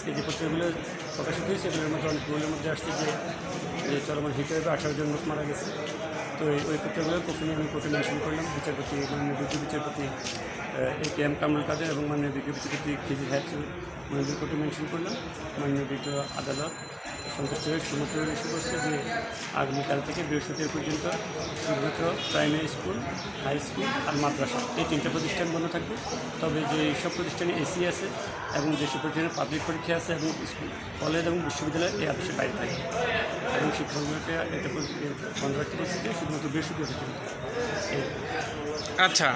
আজকে যে পত্রিকাগুলো প্রকাশিত হয়েছে, এগুলোর মধ্যে অনেকগুলোর মধ্যে আসছে যে চলমান হিটওয়েভে আঠারো জন লোক মারা গেছে। তো ওই পত্রিকাগুলো কখনই আমি কোর্টে মেনশন করলাম। বিচারপতি মাননীয় বিজ্ঞ বিচারপতি এ কে এম কামরুল কাদের এবং মাননীয় বিজ্ঞ বিচারপতি খিজির হ্যাচ মাননীয় কোর্টে মেনশন করলাম। মাননীয় বিজ্ঞ আদালত সন্তুষ্ট হয়ে সমুদ্র ইস্যু করছে যে আগামীকাল থেকে বৃহস্পতিবার পর্যন্ত শুধুমাত্র প্রাইমারি স্কুল হাই স্কুল আর মাদ্রাসা এই তিনটা প্রতিষ্ঠান বন্ধ থাকবে। তবে যে সব প্রতিষ্ঠানে এসি আছে এবং যেসব প্রতিষ্ঠানে পাবলিক পরীক্ষা আছে এবং স্কুল কলেজ এবং বিশ্ববিদ্যালয় এই আদেশের বাইরে থাকে এবং শিক্ষকগুলোকে এটা বন্ধ রাখতে বলছে যে শুধুমাত্র বৃহস্পতিবার পর্যন্ত আচ্ছা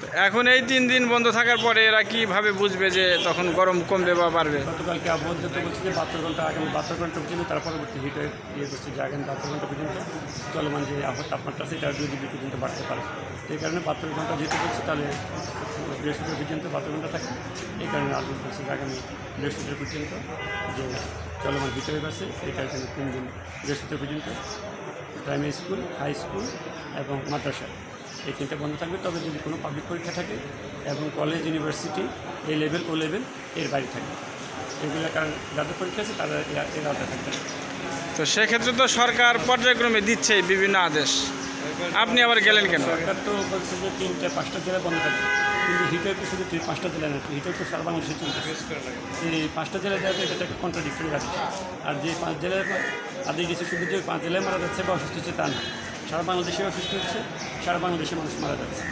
তো এখন এই তিন দিন বন্ধ থাকার পরে এরা কীভাবে বুঝবে যে তখন গরম কমবে বা বাড়বে? গতকালকে আবহাওয়া বলছে যে বাহাত্তর ঘণ্টা আগামী বাহাত্তর ঘণ্টা পর্যন্ত তার পরবর্তী হিট ইয়ে করছে আগামী বাহাত্তর ঘণ্টা পর্যন্ত চলমান যে আবহাওয়া তাপমাত্রা এটা দুই ডিগ্রি পর্যন্ত বাড়তে পারে। এই কারণে বাহাত্তর ঘণ্টা যেহেতু বলছে তাহলে বৃহস্পতিবার পর্যন্ত বাহাত্তর ঘণ্টা থাকে। এই কারণে আলোচনা করছে আগামী বৃহস্পতিবার পর্যন্ত যে চলমান হিট আছে এটার জন্য তিন দিন। বৃহস্পতিবার পর্যন্ত প্রাইমারি স্কুল হাই স্কুল এবং মাদ্রাসা। এই তিনটা বন্ধ থাকবে। তবে যদি কোনো পাবলিক পরীক্ষা থাকে এবং college university A level O level এর বাইরে থাকবে এগুলো কারণ যাদের পরীক্ষা আছে তারা এর আওতায় থাকবে তো সেক্ষেত্রে তো সরকার পর্যায়ক্রমে দিচ্ছে বিভিন্ন আদেশ। আপনি আবার গেলেন কেন? সরকার তো বলছে যে তিনটে পাঁচটা জেলা বন্ধ থাকবে। কিন্তু হিটের তো শুধু পাঁচটা জেলা না হিটের তো সারা বাংলাদেশে চলছে। এই পাঁচটা জেলায় যাবে এটা একটা কন্ট্রাডিক্টরি আদেশ। আর যে পাঁচ জেলায় আদেশ দিচ্ছে শুধু যে পাঁচ জেলায় মারা যাচ্ছে বা অসুস্থ হচ্ছে তা না। সারা বাংলাদেশে অসুস্থ হচ্ছে সারা বাংলাদেশে মানুষ মারা যাচ্ছে।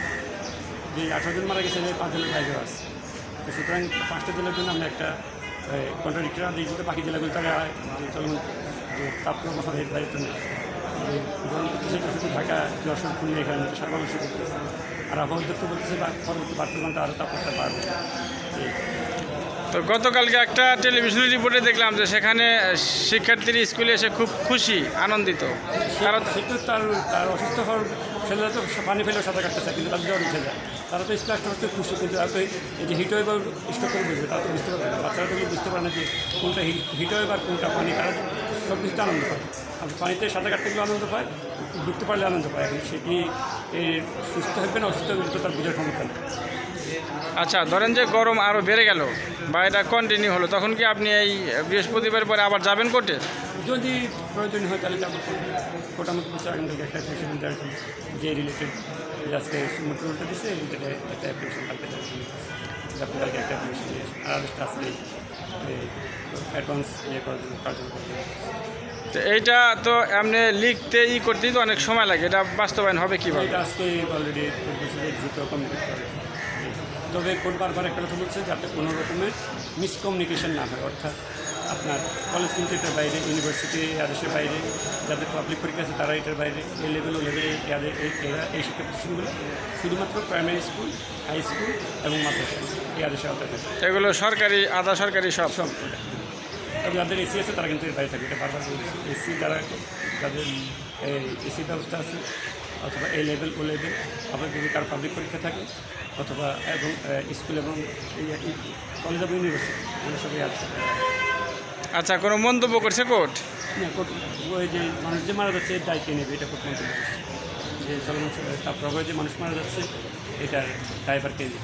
যে আঠারো জন মারা গেছে যে পাঁচ জেলার বাইরেও আছে। তো সুতরাং পাঁচটা জেলার জন্য আমরা একটা কন্ট্রাডিক্টরি দিতে বাকি জেলাগুলো তারা যে চলমান যে তাপপ্রবাহ এর বাইরে তো নেই যে গরম করতেছে শুধু ঢাকা, যশোর খুলনা এখানে সারা করতেছে আর আবহাওয়া দপ্তর বলতেছে পরবর্তী বাহাত্তর ঘণ্টা আরও তাপমাত্রা বাড়বে। তো গতকালকে একটা টেলিভিশনের রিপোর্টে দেখলাম যে সেখানে শিক্ষার্থীর স্কুলে এসে খুব খুশি, আনন্দিত। সে তার তার অসুস্থ হওয়ার ছেলেরা তো পানি ফেলেও সাঁতার কাটতে চায়, কিন্তু তাদের জ্বর উঠে তারা তো স্প্লাস হচ্ছে খুশি, কিন্তু তারা তো এই যে হিট ওয়েভ স্টক করে বুঝবে তারা তো বুঝতে পারবে না। বাচ্চারা তো বুঝতে পারে না যে কোনটা হিট ওয়েভ আর কোনটা পানি? তারা সব কিছুতে আনন্দ পায়। আর পানিতে সাঁতার কাটতে গেলে আনন্দ পায়, ডুবতে পারলে আনন্দ পায়। এখন সে কি এই সুস্থ হবে না অসুস্থ হবে তার বোঝার ক্ষমতা নেই। আচ্ছা ধরেন যে গরম আরও বেড়ে গেল বা এটা কন্টিনিউ হলো, তখন কি আপনি এই বৃহস্পতিবার পরে আবার যাবেন কোর্টে? যদি প্রয়োজন হয় তাহলে যাব আগামী থেকে একটা অ্যাডভান্স ইয়ে করার জন্য কার্যকর করার জন্য তো এইটা তো এমনি লিখতে ই করতেই তো অনেক সময় লাগে। এটা বাস্তবায়ন হবে কীভাবে? তবে কোর্ট বারবার একটা কথা বলছে যাতে কোনো রকমের মিসকমিউনিকেশন না হয় অর্থাৎ আপনার কলেজ কিন্তু এটার বাইরে ইউনিভার্সিটি আদেশের বাইরে যাদের পাবলিক পরীক্ষা আছে তারা এটার বাইরে এই লেভেল ও লেভেলে এই- এরা এই শিক্ষা প্রতিষ্ঠানগুলো শুধুমাত্র প্রাইমারি স্কুল হাই স্কুল এবং মাদ্রাসা এই আদেশের আওতায় এগুলো সরকারি আধা সরকারি সব? সব। তবে যাদের এসি আছে তারা কিন্তু এর বাইরে থাকে। এটা বারবার বলছি এসি যারা যাদের এসি ব্যবস্থা আছে অথবা এ লেভেল ও লেভেল আবার যদি কারও পাবলিক পরীক্ষা থাকে অথবা এবং স্কুল এবং কলেজ এবং ইউনিভার্সিটি এগুলো সবই আছে। আচ্ছা কোনো মন্তব্য করছে কোর্ট? না, কোর্ট- ওই যে মানুষ যে মারা যাচ্ছে এর দায়িত্ব নেবে এটা কোর্ট মন্তব্য করছে। যে চলমান তার প্রভাবে যে মানুষ মারা যাচ্ছে এটার ড্রাইভারকে নেবে।